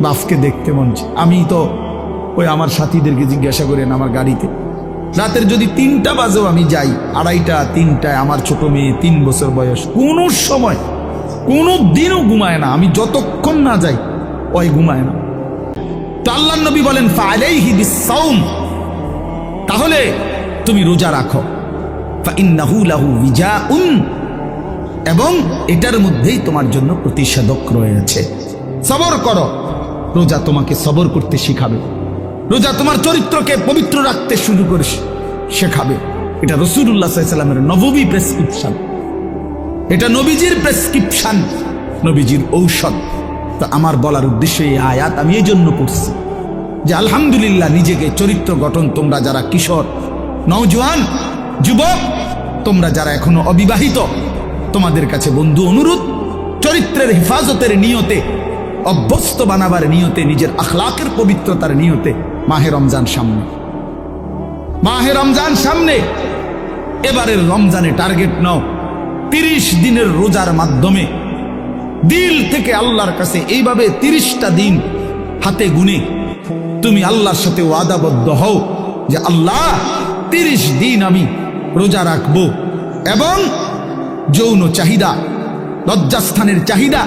বাপকে দেখতে মন। আমি তো ওই আমার সাথীদেরকে জিজ্ঞাসা করেন আমার গাড়িতে? রাতের যদি তিনটা বাজেও আমি যাই, আড়াইটা, তিনটায় আমার ছোট মেয়ে তিন বছর বয়স, কোনো সময়, কোনো দিনও ঘুমায় না। আমি যতক্ষণ না যাই, ওই ঘুমায় না। আল্লাহ নবী বলেন বিসাউম তাহলে তুমি রোজা রাখো। লাহু বিজাউন এবং এটার মধ্যেই তোমার জন্য প্রতিষেধক রয়েছে। সবর করো। রোজা তোমাকে সবর করতে শিখাবে। রোজা তোমার চরিত্রকে পবিত্র রাখতে শুরু করে শেখাবে। এটা রসুল্লাহ সাল্লামের নববী প্রেসক্রিপশন। এটা নবীজির প্রেসক্রিপশন, নবীজির ঔষধ। তো আমার বলার উদ্দেশ্যে এই আয়াত আমি এই জন্য পড়ছি যে আলহামদুলিল্লাহ নিজেকে চরিত্র গঠন তোমরা যারা কিশোর, নওজোয়ান, যুবক, তোমরা যারা এখনও অবিবাহিত, তোমাদের কাছে বন্ধু অনুরোধ, চরিত্রের হেফাজতের নিয়তে অভ্যস্ত বানাবার নিয়তে, নিজের আখলাকের পবিত্রতার নিয়তে মাহে রমজান সামনে। মাহে রমজান সামনে। এবারের রমজানে টার্গেট নাও। তিরিশ দিনের রোজার মাধ্যমে দিল থেকে আল্লাহর কাছে এইভাবে তিরিশটা দিন হাতে গুনে তুমি আল্লাহর সাথে ওয়াদাবদ্ধ হও যে আল্লাহ, তিরিশ দিন আমি রোজা রাখব এবং যৌন চাহিদা, লজ্জাস্থানের চাহিদা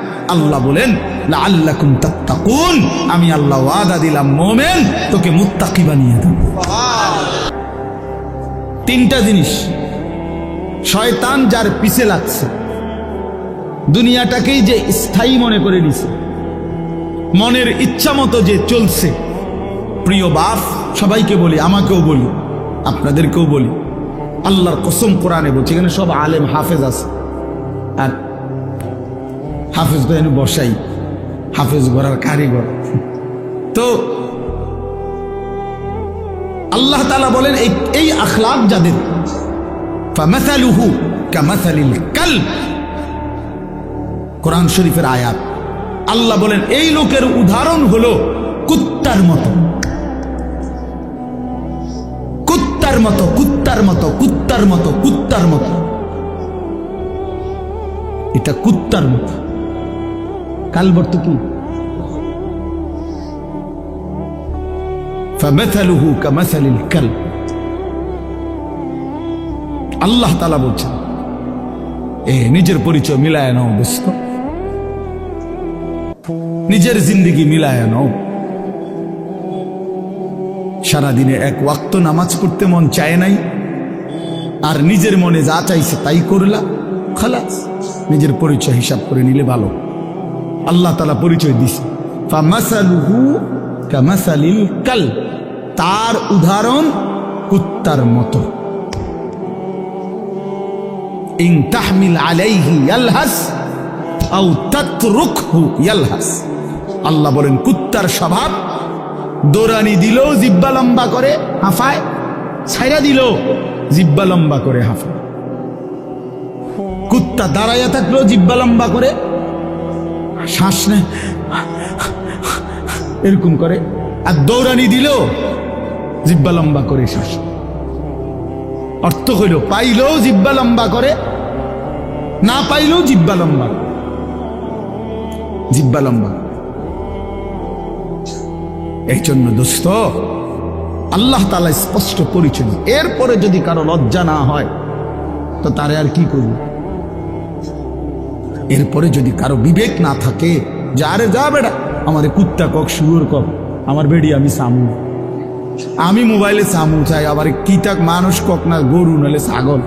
আল্লাহ বলেন আমি আল্লাহ ওয়াদা দিলাম, মোমেন, তোকে মুত্তাকি বানিয়ে দেব। তিনটা জিনিস। শয়তান যার পিছে লাগছে, দুনিয়াটাকেই যে স্থায়ী মনে করে নিছে মনের ইচ্ছা মতো যে চলছে। প্রিয় বাপ, সবাইকে বলি, আমাকেও বলি, আপনাদেরকেও বলি, আল্লাহর কসম কোরআনে বলছে, এখানে সব আলেম হাফেজ আছে। আর হাফেজ এনে বসাই, হাফেজ গড়ার কারিগর। তো আল্লাহ তালা বলেন, এই এই যাদের, ফামাসালুহু কামাসালিল কালব, কোরআন শরীফের আয়াত। আল্লাহ বলেন, এই লোকের উদাহরণ হলো কুত্তার মতো। কুত্তার মতো কুত্তার মতো কুত্তার মতো কুত্তার মতো। এটা কুত্তার মতো। কালবর্ত কি فمثله كمثل الكلب আল্লাহ তালা বলছেন এ নিজের পরিচয় মিলায় নাও দোস্ত নিজের জিন্দিগি মিলায় নাও সারাদিনে এক ওয়াক্ত নামাজ পড়তে মন চায় নাই আর নিজের মনে যা চাইছে তাই করলা খালাস নিজের পরিচয় হিসাব করে নিলে ভালো আল্লাহ তালা পরিচয় দিছে। কাল তার উদাহরণ কুত্তার মতো। আল্লাহ বলেন, কুত্তার স্বভাব, দৌড়ানি দিল জিব্বা লম্বা করে, হাফায় ছাইরা দিল জিব্বা লম্বা করে, হাফায়। কুত্তা দাঁড়াইয়া থাকল জিব্বা লম্বা করে শ্বাস নেয় এরকম করে। আর দৌড়ানি দিল জিব্বা লম্বা করে শ্বাস। অর্থ হইল, পাইলেও জিব্বা লম্বা করে, না পাইলেও জিব্বা লম্বা। জিব্বা লম্বা। এই জন্য দোস্ত, আল্লাহ তালা স্পষ্ট পরিচয় এরপরে যদি কারও লজ্জা না হয়, তো তারে আর কি করব? এরপরে যদি কারও বিবেক না থাকে, যে আরে যা বেড়া আমার কুত্তা কক, শুয়োর কক, আমার বেড়ি আমি সামু। আমি মোবাইলে সামু চাই, আবার কি তাক মানুষ কক না, গরু নালে ছাগল।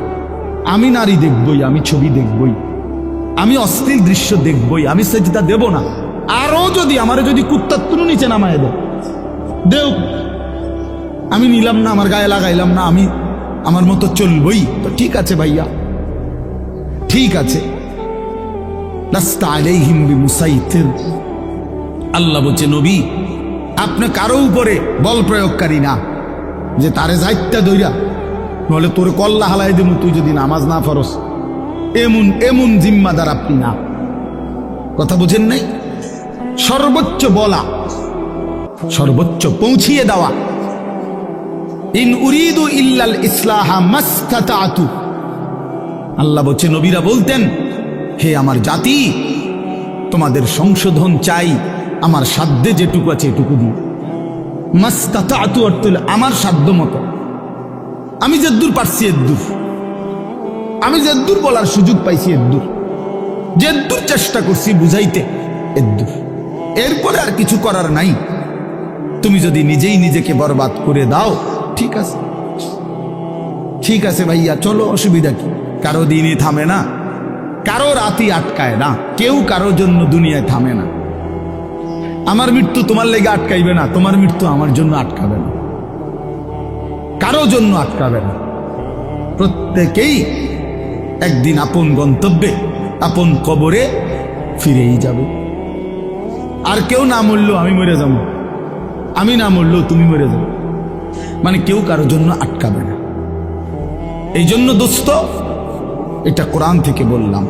আমি নারী দেখবই, আমি ছবি দেখবই। আমি অশ্লীল দৃশ্য দেখবই, আমি সেজদা দেব না। আরও যদি, আমারে যদি কুত্তার তুলু নিচে নামায় দেয়, দেও। আমি নিলাম না, আমার গায়ে লাগাইলাম না, আমি আমার মতো চলবই। তো ঠিক আছে ভাইয়া, ঠিক আছে। আল্লাহ বলছে, নবী, আপনি কারও উপরে বল প্রয়োগকারী না, যে তারে যাইত্যা দইরা নলে তোর কল্লা হালাই দেবো তুই যদি নামাজ না ফরস। এমন এমন জিম্মাদার আপনি না। কথা বুঝেন নাই? সর্বোচ্চ বলা, সর্বোচ্চ পৌঁছিয়ে দেওয়া। ইন উরিদু ইল্লাল ইসলাহা মাস্তাতাতু। আল্লাহ বলছে, নবীরা বলতেন হে আমার জাতি, তোমাদের সংশোধন চাই আমার সাধ্যে যেটুকু আছে এটুকু দিই মাস্তাতাতু অর্থ হলো আমার সাধ্য মতো। আমি যেদূর পারছি এদ্দুর আমি যেদূর বলার সুযোগ পাইছি এদ্দুর যেদূর চেষ্টা করছি বুঝাইতে এদ্দুর এরপরে আর কিছু করার নাই। তুমি যদি নিজেই নিজেকে বরবাদ করে দাও, ঠিক আছে। ঠিক আছে ভাইয়া, চলো, অসুবিধা কি? কারও দিনই থামে না। কারও রাতি আটকায় না। কেউ কারও জন্য দুনিয়ায় থামে না। আমার মৃত্যু তোমার লেগে আটকাইবে না, তোমার মৃত্যু আমার জন্য আটকাবে না। কারও জন্য আটকাবে না। প্রত্যেকেই একদিন আপন গন্তব্যে, আপন কবরে ফিরেই যাবে। আর কেউ না মরল আমি মরে যাব। আমি না মরল তুমি মরে যাবে। মানে কেউ কারোর জন্য আটকাবে না। এই জন্য দোস্ত এটা কোরআন থেকে বললাম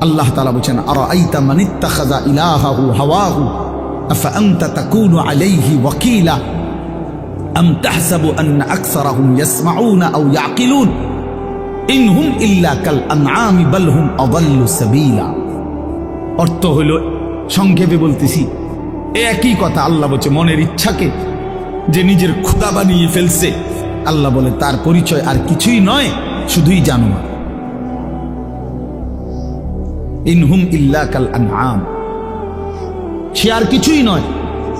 আল্লাহ তালা বলছেন আর আইতা মানিত্তা খাজা ইলাহাহু হাওয়াহু أفأنت تكون عليه وكيلا أم تحسب أن أكثرهم يسمعون أو يعقلون إن هم إلا كالأنعام بل هم أضل سبيلا অর্থ হলো সংক্ষেপে বলতেছি এ একই কথা আল্লাহ বলছে মনের ইচ্ছাকে যে নিজের ক্ষুদা বানিয়ে ফেলছে আল্লাহ বলে তার পরিচয় আর কিছুই নয় শুধুই জানোয়ার ইনহুম ইল্লা কাল আনআম। সে আর কিছুই নয়,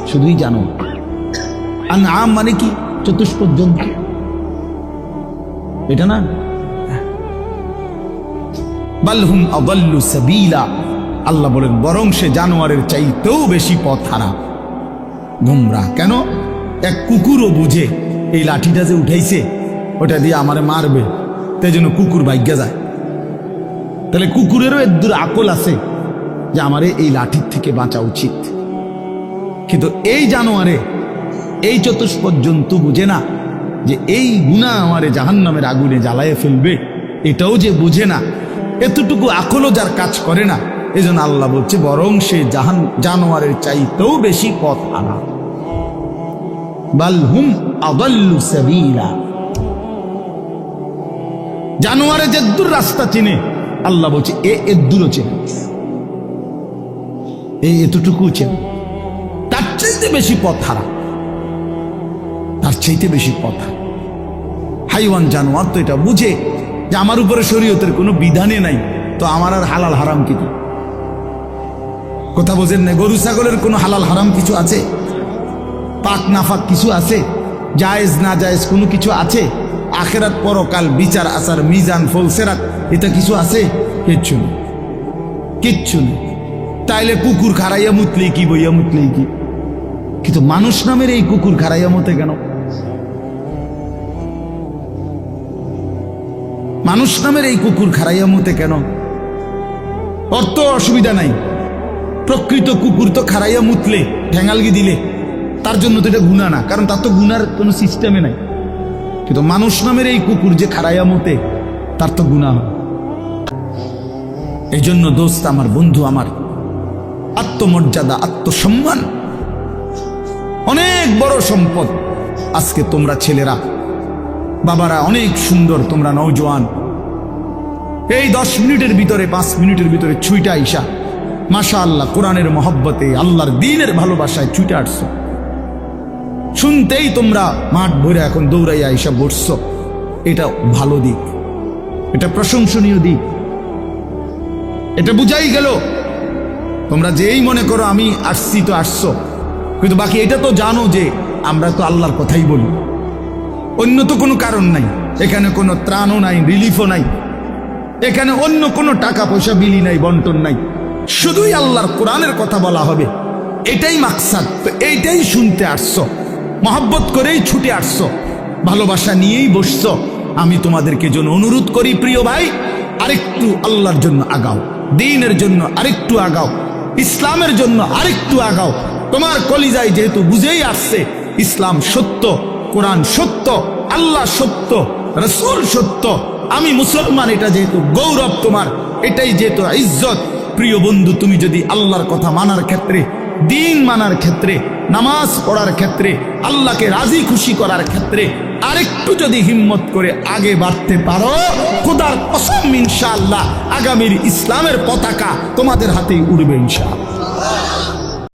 শুধুই জানো। আনআম মানে কি? চতুষ্পদ জন্তু। এটা না? বালহুম আদাল্লু সাবিলা। আল্লাহ বলেন, বরং সে জানোয়ারের চাইতেও বেশি পথ হারা গুমরা কেন? এক কুকুরও বুঝে, এই লাঠিটা যে উঠাইছে, ওটা দিয়ে আমারে মারবে। তাই জন্য কুকুর ভাগ্যা যায়। তাহলে কুকুরেরও এদূর আকল আছে যে আমারে এই লাঠির থেকে বাঁচা উচিত। কিন্তু এই জানোয়ারে এই চতুষ্পদ জন্তু বুঝে না যে এই গুণা আমারে জাহান্নামের আগুনে জ্বালায় ফেলবে। এটাও যে বুঝে না, এতটুকু আকলও যার কাজ করে না এই জন্য আল্লাহ বলছে, বরং সে জাহান, জানোয়ারের চাইতেও বেশি পথ আনা। বালহুম সাবিলা। জানোয়ারে যেদ্দুর রাস্তা চিনে আল্লাহ বলছে, এ এদ্দুরও চেনে। এই এতটুকু চেনে। তার চাইতে বেশি পথ হারা তার চাইতে বেশি পথ। হাইওয়ান জানোয়ার তো এটা বুঝে যে আমার উপরে শরীয়তের কোনো বিধানে নাই, তো আমার আর হালাল হারাম কিছু কথা বোঝেন না গরু ছাগলের কোনো হালাল হারাম কিছু আছে? পাক নাফাক কিছু আছে? জায়েজ না জায়েজ কোনো কিছু আছে? আখেরাত পরকাল বিচার, আচার, মিজান ফলসেরাত এটা কিছু আছে? কিচ্ছু নেই। কিচ্ছু নেই। তাইলে কুকুর খারাইয়া মুতলেই কি, বইয়া মুতলেই কি? কিন্তু মানুষ নামের এই কুকুর খারাইয়া মতে কেন? মানুষ নামের এই কুকুর খারাইয়া মতে কেন? অর্থ অসুবিধা নাই। প্রকৃত কুকুর তো খারাইয়া মুতলে, ঠেঙ্গালগি দিলে। তার জন্য তো এটা গুণা না, কারণ তার তো গুনার কোনো সিস্টেমে নাই। কিন্তু মানুষ নামের এই কুকুর যে খারাইয়া মতে তার তো গুণা এই জন্য দোস্ত আমার বন্ধু আমার, আত্মমর্যাদা, আত্মসম্মান, অনেক বড় সম্পদ আজকে তোমরা ছেলেরা, বাবারা অনেক সুন্দর, তোমরা নৌজওয়ান এই দশ মিনিটের ভিতরে, পাঁচ মিনিটের ভিতরে ছুইটা আইসা মাশা আল্লাহ কোরআনের মহব্বতে, আল্লাহর দিনের ভালোবাসায় ছুটে আসছো শুনতেই তোমরা মাঠ ভরে এখন দৌড়াইয়া আইসা বসছো। এটা ভালো দিক। এটা প্রশংসনীয় দিক। এটা বুঝাই গেল। তোমরা যেই মনে করো আমি আসছি তো আসছো। কিন্তু বাকি এটা তো জানো যে আমরা তো আল্লাহর কথাই বলি। অন্য তো কোনো কারণ নাই। এখানে কোনো ত্রাণও নাই রিলিফও নাই। এখানে অন্য কোনো টাকা পয়সা, বিলি নাই, বন্টন নাই। শুধুই আল্লাহর কোরআনের কথা বলা হবে। এটাই মাকসাদ। তো এইটাই শুনতে আসছো। মহাব্বত করেই ছুটে আসছো। ভালোবাসা নিয়েই বসছো। আমি তোমাদেরকে জন্য অনুরোধ করি, প্রিয় ভাই, আরেকটু আল্লাহর জন্য আগাও, দিনের জন্য আরেকটু আগাও, ইসলামের জন্য আরেকটু আগাও। তোমার কলিজায় যেহেতু বুঝেই আসছে, ইসলাম সত্য, কোরআন সত্য, আল্লাহ সত্য, রসুল সত্য, আমি মুসলমান, এটা যেহেতু গৌরব তোমার, এটাই যেহেতু ইজ্জত। প্রিয় বন্ধু, তুমি যদি আল্লাহর কথা মানার ক্ষেত্রে দিন মানার ক্ষেত্রে, নামাজ পড়ার ক্ষেত্রে, আল্লাহকে রাজি খুশি করার ক্ষেত্রে আরেকটু যদি হিম্মত করে আগে বাড়তে পারো, খোদার কসম ইনশাআল্লাহ, আগামীর ইসলামের পতাকা তোমাদের হাতেই উড়বে ইনশাআল্লাহ।